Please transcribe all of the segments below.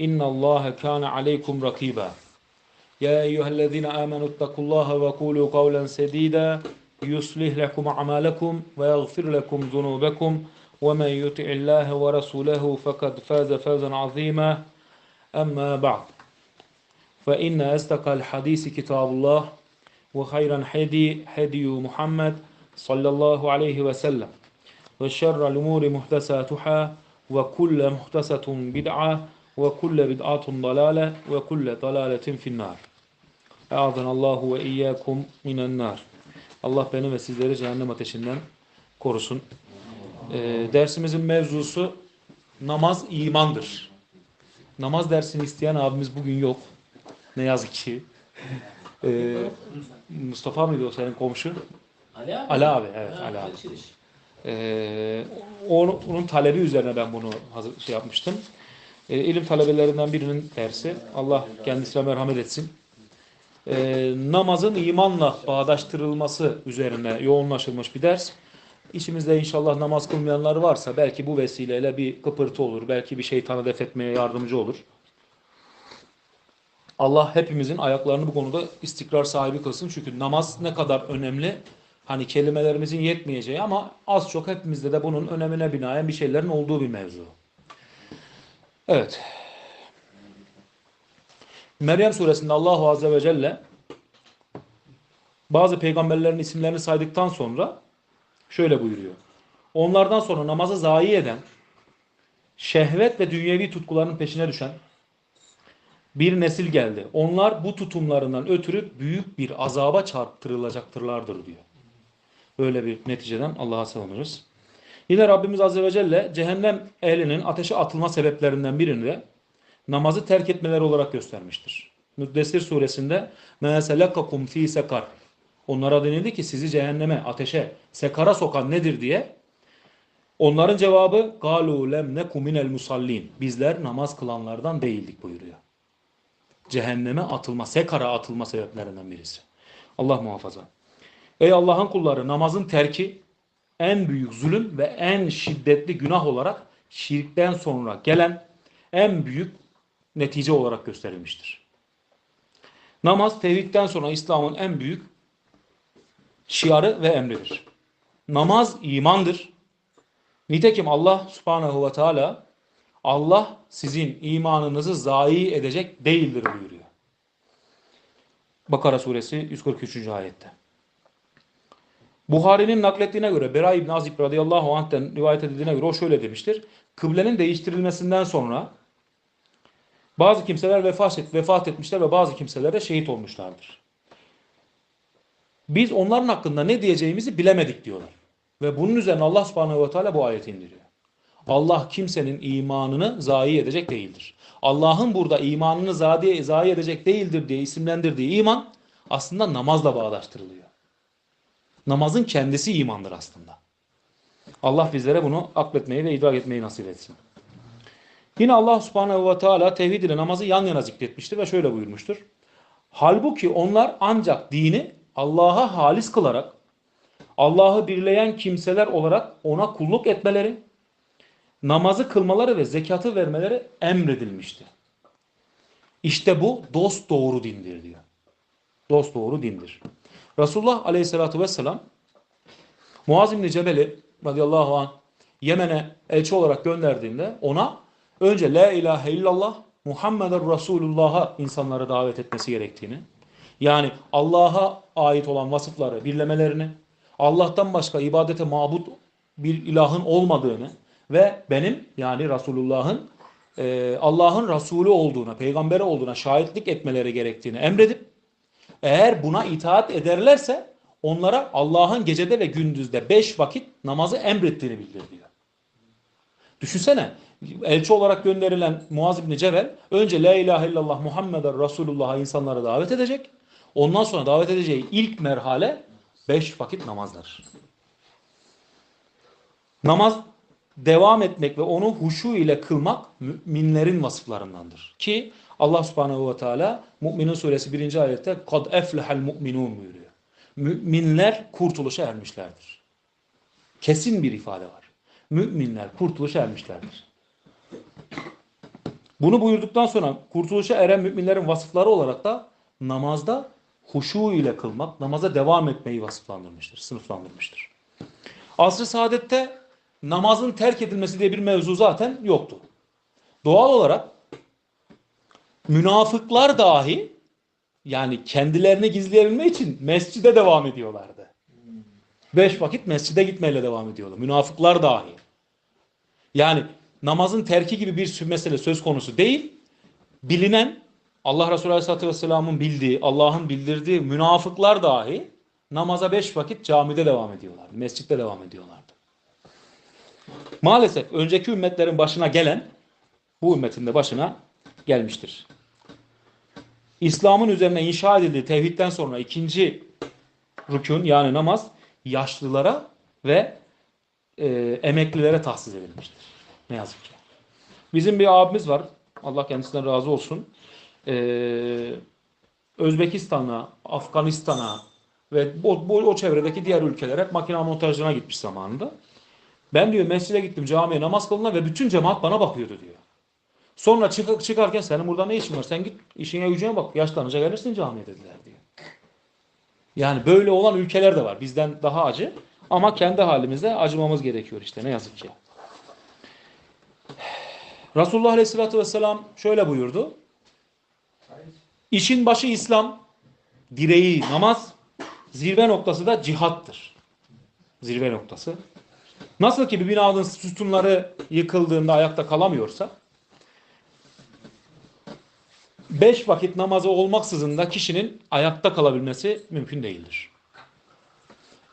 إن الله كان عليكم رقيبا. يا أيها الذين آمنوا اتقوا الله وقولوا قولا سديدا. يصلح لكم أعمالكم ويغفر لكم ذنوبكم. ومن يطع الله ورسوله فقد فاز فوزا عظيما. أما بعد. فإن أصدق الحديث كتاب الله وخير الهدي هدي محمد صلى الله عليه وسلم. وشر الأمور محدثاتها وكل محدثة بدعة. ve kulle bid'atun dalale ve kulle dalaletin finnar. E'adanallahu ve iyyakum minen nar. Allah beni ve sizleri cehennem ateşinden korusun. Ee, dersimizin mevzusu namaz imandır. Namaz dersini isteyen abimiz bugün yok. Ne yazık ki. Ee, Mustafa mıydı o senin komşu? Ali abi. Ali abi evet ha, Ali abi. Ee, onun, onun talebi üzerine ben bunu hazır, şey yapmıştım. Ee, ilim talebelerinden birinin dersi. Allah kendisine merhamet etsin. Ee, namazın imanla bağdaştırılması üzerine yoğunlaşılmış bir ders. İçimizde inşallah namaz kılmayanlar varsa belki bu vesileyle bir kıpırtı olur. Belki bir şeytanı def etmeye yardımcı olur. Allah hepimizin ayaklarını bu konuda istikrar sahibi kılsın. Çünkü namaz ne kadar önemli. Hani kelimelerimizin yetmeyeceği ama az çok hepimizde de bunun önemine binaen bir şeylerin olduğu bir mevzu. Evet. Meryem suresinde Allahu Azze ve Celle bazı peygamberlerin isimlerini saydıktan sonra şöyle buyuruyor. Onlardan sonra namazı zayi eden, şehvet ve dünyevi tutkuların peşine düşen bir nesil geldi. Onlar bu tutumlarından ötürü büyük bir azaba çarptırılacaktırlardır diyor. Böyle bir neticeden Allah'a sığınırız. Yine Rabbimiz Azze ve Celle cehennem ehlinin ateşe atılma sebeplerinden birini de namazı terk etmeleri olarak göstermiştir. Müddessir suresinde مَا fi sekar. Onlara denildi ki sizi cehenneme, ateşe, sekara sokan nedir diye. Onların cevabı قَالُوا لَمْ نَكُ مِنَ الْمُسَلِّينَ Bizler namaz kılanlardan değildik buyuruyor. Cehenneme atılma, sekara atılma sebeplerinden birisi. Allah muhafaza. Ey Allah'ın kulları namazın terki en büyük zulüm ve en şiddetli günah olarak şirkten sonra gelen en büyük netice olarak gösterilmiştir. Namaz tevhidden sonra İslam'ın en büyük şiarı ve emridir. Namaz imandır. Nitekim Allah subhanehu ve teala Allah sizin imanınızı zayi edecek değildir buyuruyor. Bakara suresi 143. ayette. Buhari'nin naklettiğine göre Bera İbn Azib radıyallahu anh'ten rivayet edildiğine göre o şöyle demiştir. Kıblenin değiştirilmesinden sonra bazı kimseler vefat, et, vefat etmişler ve bazı kimseler de şehit olmuşlardır. Biz onların hakkında ne diyeceğimizi bilemedik diyorlar. Ve bunun üzerine Allah subhanehu ve teala bu ayeti indiriyor. Allah kimsenin imanını zayi edecek değildir. Allah'ın burada imanını zayi, edecek değildir diye isimlendirdiği iman aslında namazla bağdaştırılıyor. Namazın kendisi imandır aslında. Allah bizlere bunu akletmeyi ve idrak etmeyi nasip etsin. Yine Allah subhanehu ve teala tevhid ile namazı yan yana zikretmiştir ve şöyle buyurmuştur. Halbuki onlar ancak dini Allah'a halis kılarak Allah'ı birleyen kimseler olarak ona kulluk etmeleri, namazı kılmaları ve zekatı vermeleri emredilmişti. İşte bu dost doğru dindir diyor. Dost doğru dindir. Resulullah aleyhissalatü vesselam Muaz İbni Cebel'i radıyallahu anh Yemen'e elçi olarak gönderdiğinde ona önce La ilahe illallah Muhammeden Resulullah'a insanları davet etmesi gerektiğini Yani Allah'a ait olan vasıfları birlemelerini, Allah'tan başka ibadete mabut bir ilahın olmadığını ve benim yani Resulullah'ın e, Allah'ın Resulü olduğuna, peygamberi olduğuna şahitlik etmeleri gerektiğini emredip eğer buna itaat ederlerse onlara Allah'ın gecede ve gündüzde beş vakit namazı emrettiğini bildir diyor. Düşünsene elçi olarak gönderilen Muaz İbni Cebel önce La ilahe illallah Muhammeden Resulullah'a insanları davet edecek. Ondan sonra davet edeceği ilk merhale beş vakit namazdır. Namaz devam etmek ve onu huşu ile kılmak müminlerin vasıflarındandır. Ki Allah subhanehu ve teala Mü'minin suresi 1. ayette kad eflehel mu'minun buyuruyor. Müminler kurtuluşa ermişlerdir. Kesin bir ifade var. Müminler kurtuluşa ermişlerdir. Bunu buyurduktan sonra kurtuluşa eren müminlerin vasıfları olarak da namazda huşu ile kılmak, namaza devam etmeyi vasıflandırmıştır, sınıflandırmıştır. Asr-ı saadette namazın terk edilmesi diye bir mevzu zaten yoktu. Doğal olarak münafıklar dahi yani kendilerini gizleyebilmek için mescide devam ediyorlardı. Beş vakit mescide gitmeyle devam ediyorlar. Münafıklar dahi. Yani namazın terki gibi bir mesele söz konusu değil. Bilinen Allah Resulü Aleyhisselatü Vesselam'ın bildiği, Allah'ın bildirdiği münafıklar dahi namaza beş vakit camide devam ediyorlardı. Mescitte devam ediyorlardı. Maalesef önceki ümmetlerin başına gelen bu ümmetin de başına gelmiştir. İslam'ın üzerine inşa edildiği tevhidden sonra ikinci rükün yani namaz yaşlılara ve e, emeklilere tahsis edilmiştir. Ne yazık ki. Bizim bir abimiz var. Allah kendisinden razı olsun. Ee, Özbekistan'a, Afganistan'a ve o, bu, o çevredeki diğer ülkeler hep makine montajına gitmiş zamanında. Ben diyor mescide gittim camiye namaz kılına ve bütün cemaat bana bakıyordu diyor. Sonra çık çıkarken senin burada ne işin var? Sen git işine gücüne bak. Yaşlanınca gelirsin camiye dediler diyor. Yani böyle olan ülkeler de var. Bizden daha acı. Ama kendi halimizde acımamız gerekiyor işte ne yazık ki. Resulullah Aleyhisselatü Vesselam şöyle buyurdu. İşin başı İslam, direği namaz, zirve noktası da cihattır. Zirve noktası. Nasıl ki bir binanın sütunları yıkıldığında ayakta kalamıyorsa, beş vakit namazı olmaksızın da kişinin ayakta kalabilmesi mümkün değildir.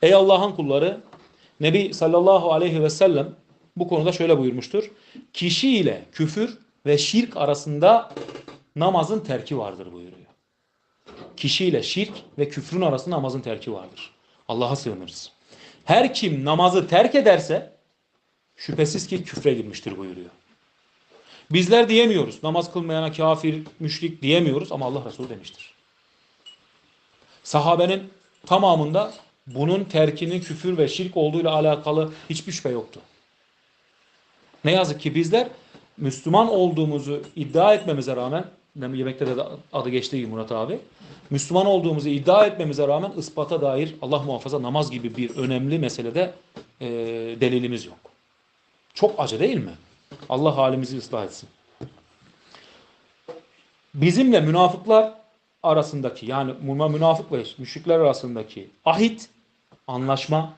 Ey Allah'ın kulları, Nebi sallallahu aleyhi ve sellem bu konuda şöyle buyurmuştur. Kişi ile küfür ve şirk arasında namazın terki vardır buyuruyor. Kişi ile şirk ve küfrün arasında namazın terki vardır. Allah'a sığınırız. Her kim namazı terk ederse şüphesiz ki küfre girmiştir buyuruyor. Bizler diyemiyoruz. Namaz kılmayana kafir, müşrik diyemiyoruz ama Allah Resulü demiştir. Sahabenin tamamında bunun terkinin küfür ve şirk olduğuyla alakalı hiçbir şüphe yoktu. Ne yazık ki bizler Müslüman olduğumuzu iddia etmemize rağmen yemekte de adı geçtiği Murat abi Müslüman olduğumuzu iddia etmemize rağmen ispata dair Allah muhafaza namaz gibi bir önemli meselede e, delilimiz yok. Çok acı değil mi? Allah halimizi ıslah etsin. Bizimle münafıklar arasındaki yani münafık ve müşrikler arasındaki ahit, anlaşma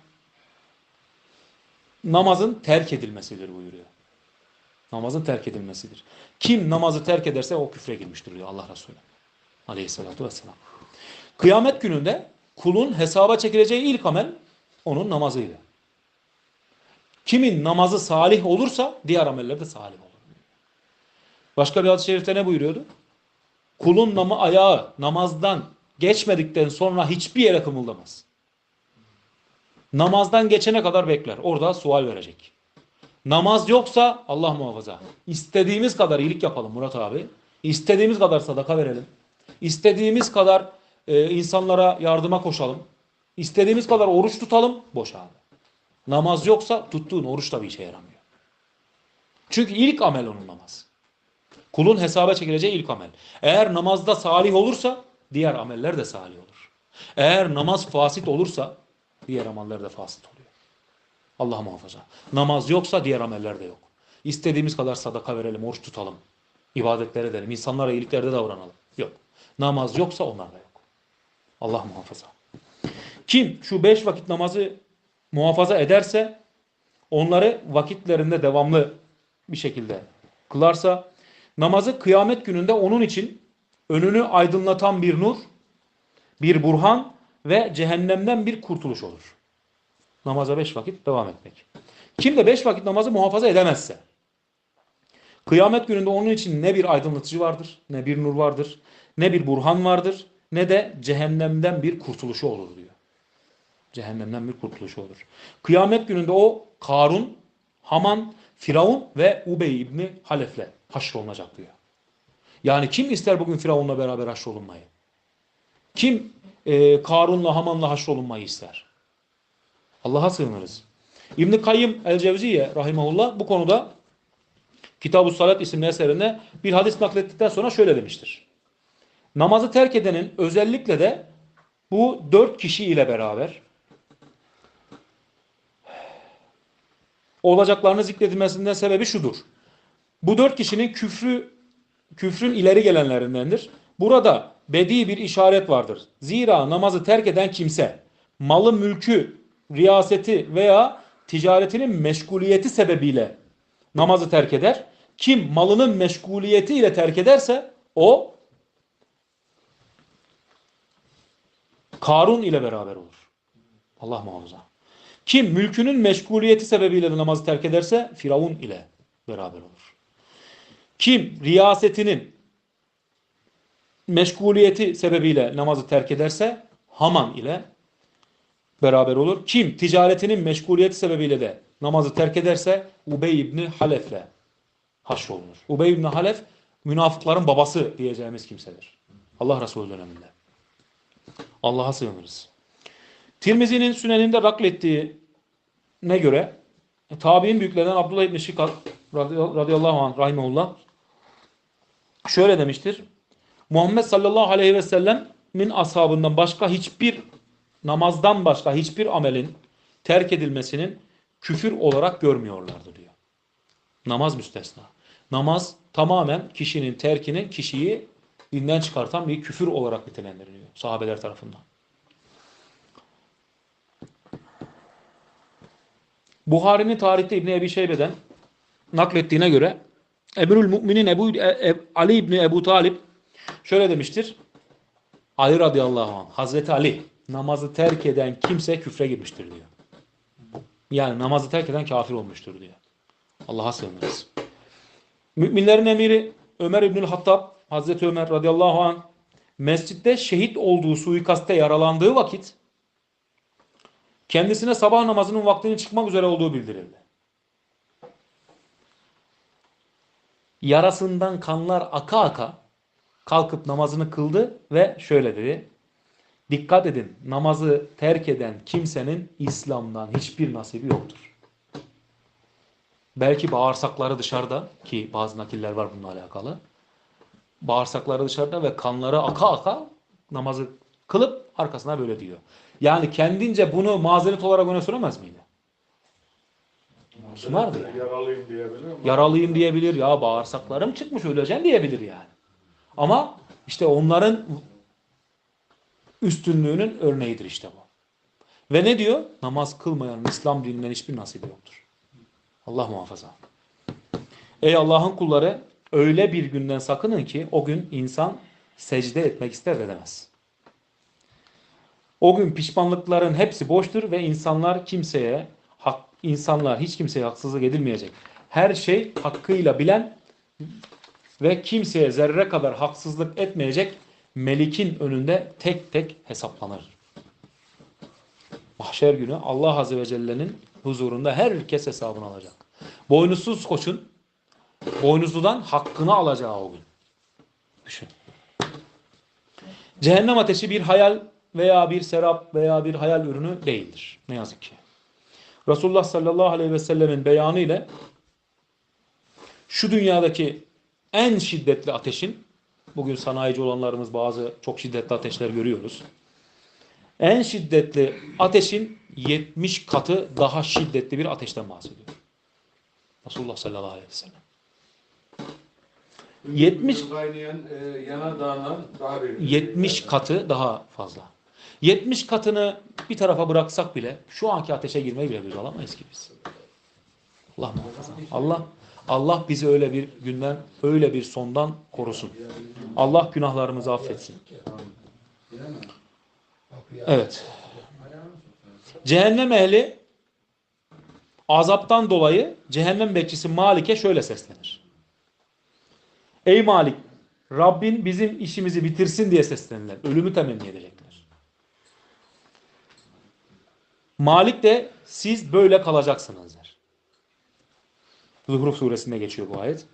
namazın terk edilmesidir buyuruyor. Namazın terk edilmesidir. Kim namazı terk ederse o küfre girmiştir diyor Allah Resulü. Aleyhissalatu vesselam. Kıyamet gününde kulun hesaba çekileceği ilk amel onun namazıyla. Kimin namazı salih olursa diğer ameller de salih olur. Başka bir hadis-i şerifte ne buyuruyordu? Kulun namı ayağı namazdan geçmedikten sonra hiçbir yere kımıldamaz. Namazdan geçene kadar bekler. Orada sual verecek. Namaz yoksa Allah muhafaza. İstediğimiz kadar iyilik yapalım Murat abi. İstediğimiz kadar sadaka verelim. İstediğimiz kadar e, insanlara yardıma koşalım. İstediğimiz kadar oruç tutalım. Boş abi. Namaz yoksa tuttuğun oruç da bir işe yaramıyor. Çünkü ilk amel onun namaz. Kulun hesaba çekileceği ilk amel. Eğer namazda salih olursa diğer ameller de salih olur. Eğer namaz fasit olursa diğer ameller de fasit oluyor. Allah muhafaza. Namaz yoksa diğer ameller de yok. İstediğimiz kadar sadaka verelim, oruç tutalım. ibadetler edelim, insanlara iyiliklerde davranalım. Yok. Namaz yoksa onlar da yok. Allah muhafaza. Kim şu beş vakit namazı muhafaza ederse onları vakitlerinde devamlı bir şekilde kılarsa namazı kıyamet gününde onun için önünü aydınlatan bir nur, bir burhan ve cehennemden bir kurtuluş olur. Namaza beş vakit devam etmek. Kim de beş vakit namazı muhafaza edemezse kıyamet gününde onun için ne bir aydınlatıcı vardır, ne bir nur vardır, ne bir burhan vardır, ne de cehennemden bir kurtuluşu olur diyor. Cehennemden bir kurtuluşu olur. Kıyamet gününde o Karun, Haman, Firavun ve Ubey İbni Halef'le haşrolunacak diyor. Yani kim ister bugün Firavun'la beraber haşrolunmayı? Kim e, Karun'la Haman'la haşrolunmayı ister? Allah'a sığınırız. İbn-i Kayyım el-Cevziye rahimahullah bu konuda Kitab-ı Salat isimli eserinde bir hadis naklettikten sonra şöyle demiştir. Namazı terk edenin özellikle de bu dört kişi ile beraber olacaklarını zikredilmesinden sebebi şudur. Bu dört kişinin küfrü küfrün ileri gelenlerindendir. Burada bedi bir işaret vardır. Zira namazı terk eden kimse malı mülkü, riyaseti veya ticaretinin meşguliyeti sebebiyle namazı terk eder. Kim malının meşguliyeti ile terk ederse o Karun ile beraber olur. Allah muhafaza. Kim mülkünün meşguliyeti sebebiyle namazı terk ederse Firavun ile beraber olur. Kim riyasetinin meşguliyeti sebebiyle namazı terk ederse Haman ile beraber olur. Kim ticaretinin meşguliyeti sebebiyle de namazı terk ederse Ubey İbni Halef'le haşrolunur. Ubey İbni Halef münafıkların babası diyeceğimiz kimsedir. Allah Resulü döneminde. Allah'a sığınırız. Tirmizi'nin süneninde naklettiğine göre e, tabi'in büyüklerinden Abdullah İbni Şikar radıyallahu anh rahimahullah şöyle demiştir. Muhammed sallallahu aleyhi ve sellem'in ashabından başka hiçbir namazdan başka hiçbir amelin terk edilmesinin küfür olarak görmüyorlardı diyor. Namaz müstesna. Namaz tamamen kişinin terkinin kişiyi dinden çıkartan bir küfür olarak nitelendiriliyor sahabeler tarafından. Buhari'nin tarihte İbni Ebi Şeybe'den naklettiğine göre Emirül Müminin Ebu, e, e, Ali İbni Ebu Talip şöyle demiştir. Ali radıyallahu anh, Hazreti Ali namazı terk eden kimse küfre girmiştir diyor. Yani namazı terk eden kafir olmuştur diyor. Allah'a sığınırız. Müminlerin emiri Ömer İbnül Hattab, Hazreti Ömer radıyallahu anh mescitte şehit olduğu suikaste yaralandığı vakit kendisine sabah namazının vaktinin çıkmak üzere olduğu bildirildi. Yarasından kanlar aka aka kalkıp namazını kıldı ve şöyle dedi. Dikkat edin namazı terk eden kimsenin İslam'dan hiçbir nasibi yoktur. Belki bağırsakları dışarıda ki bazı nakiller var bununla alakalı. Bağırsakları dışarıda ve kanları aka aka namazı kılıp arkasına böyle diyor. Yani kendince bunu mazeret olarak öne süremez miydi? Sunardı yani. Yaralıyım diyebilir mi? Yaralıyım diyebilir ya bağırsaklarım çıkmış öleceğim diyebilir yani. Ama işte onların üstünlüğünün örneğidir işte bu. Ve ne diyor? Namaz kılmayanın İslam dininden hiçbir nasibi yoktur. Allah muhafaza. Ey Allah'ın kulları öyle bir günden sakının ki o gün insan secde etmek ister edemez. O gün pişmanlıkların hepsi boştur ve insanlar kimseye hak, insanlar hiç kimseye haksızlık edilmeyecek. Her şey hakkıyla bilen ve kimseye zerre kadar haksızlık etmeyecek Melik'in önünde tek tek hesaplanır. Mahşer günü Allah Azze ve Celle'nin huzurunda herkes hesabını alacak. Boynuzsuz koçun boynuzludan hakkını alacağı o gün. Düşün. Cehennem ateşi bir hayal veya bir serap veya bir hayal ürünü değildir. Ne yazık ki. Resulullah sallallahu aleyhi ve sellemin beyanı ile şu dünyadaki en şiddetli ateşin bugün sanayici olanlarımız bazı çok şiddetli ateşler görüyoruz. En şiddetli ateşin 70 katı daha şiddetli bir ateşten bahsediyor. Resulullah sallallahu aleyhi ve sellem. 70 Kaynayan yanardağından daha büyük. 70 katı daha fazla. 70 katını bir tarafa bıraksak bile şu anki ateşe girmeyi bile biz alamayız ki biz. Allah muhafaza. Allah Allah bizi öyle bir günden, öyle bir sondan korusun. Allah günahlarımızı affetsin. Evet. Cehennem ehli azaptan dolayı cehennem bekçisi Malik'e şöyle seslenir. Ey Malik, Rabbin bizim işimizi bitirsin diye seslenirler. Ölümü temenni edecekler. Malik de siz böyle kalacaksınız der. Zuhruf suresinde geçiyor bu ayet.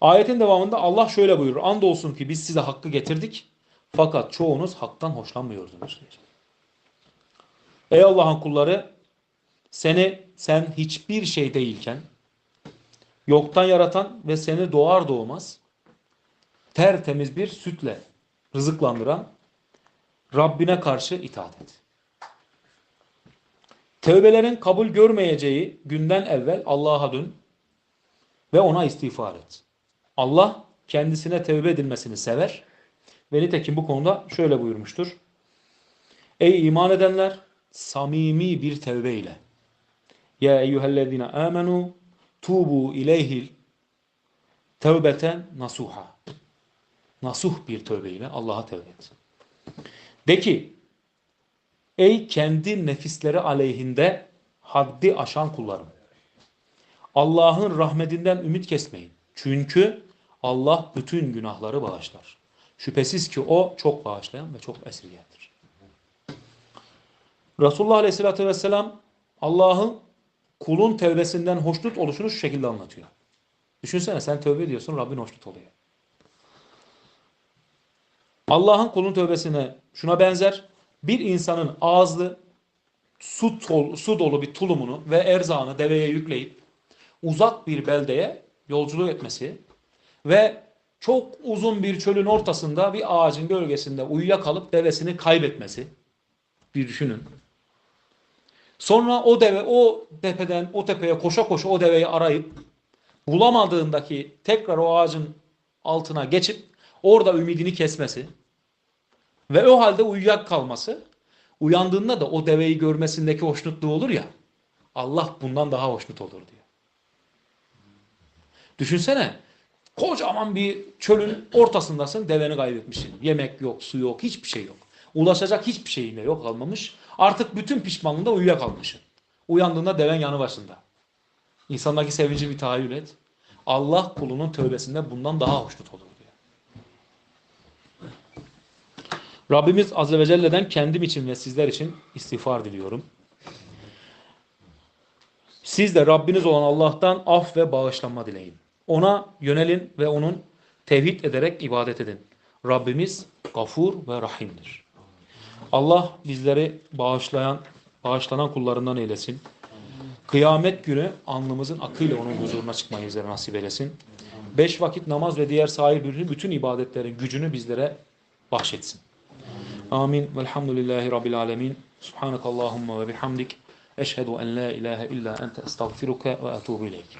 Ayetin devamında Allah şöyle buyurur. Andolsun ki biz size hakkı getirdik. Fakat çoğunuz haktan hoşlanmıyordunuz. Ey Allah'ın kulları seni sen hiçbir şey değilken yoktan yaratan ve seni doğar doğmaz tertemiz bir sütle rızıklandıran Rabbine karşı itaat et. Tevbelerin kabul görmeyeceği günden evvel Allah'a dön ve ona istiğfar et. Allah kendisine tevbe edilmesini sever ve nitekim bu konuda şöyle buyurmuştur. Ey iman edenler samimi bir tevbe ile ya eyyühellezine amenu tubu ileyhil tevbeten nasuha nasuh bir tövbe ile Allah'a tevbe et. De ki ey kendi nefisleri aleyhinde haddi aşan kullarım. Allah'ın rahmetinden ümit kesmeyin. Çünkü Allah bütün günahları bağışlar. Şüphesiz ki o çok bağışlayan ve çok esirgeyendir. Resulullah Aleyhisselatü Vesselam Allah'ın kulun tevbesinden hoşnut oluşunu şu şekilde anlatıyor. Düşünsene sen tövbe ediyorsun Rabbin hoşnut oluyor. Allah'ın kulun tövbesine şuna benzer. Bir insanın ağızlı su, tol, su dolu bir tulumunu ve erzağını deveye yükleyip uzak bir beldeye yolculuk etmesi ve çok uzun bir çölün ortasında bir ağacın gölgesinde uyuyakalıp devesini kaybetmesi. Bir düşünün. Sonra o deve o tepeden o tepeye koşa koşa o deveyi arayıp bulamadığındaki tekrar o ağacın altına geçip orada ümidini kesmesi ve o halde uyuyak kalması uyandığında da o deveyi görmesindeki hoşnutluğu olur ya Allah bundan daha hoşnut olur diyor. Düşünsene kocaman bir çölün ortasındasın deveni kaybetmişsin. Yemek yok, su yok, hiçbir şey yok. Ulaşacak hiçbir şeyin de yok kalmamış. Artık bütün pişmanlığında uyuyakalmışsın. Uyandığında deven yanı başında. İnsandaki sevinci bir tahayyül et. Allah kulunun tövbesinde bundan daha hoşnut olur diyor. Rabbimiz Azze ve Celle'den kendim için ve sizler için istiğfar diliyorum. Siz de Rabbiniz olan Allah'tan af ve bağışlanma dileyin. Ona yönelin ve onun tevhid ederek ibadet edin. Rabbimiz gafur ve rahimdir. Allah bizleri bağışlayan, bağışlanan kullarından eylesin. Kıyamet günü alnımızın akıyla onun huzuruna çıkmayı bizlere nasip eylesin. Beş vakit namaz ve diğer sahil bütün, ibadetlerin gücünü bizlere bahşetsin. آمين. والحمد لله رب العالمين. سبحانك اللهم وبحمدك أشهد أن لا إله إلا أنت أستغفرك وأتوب إليك.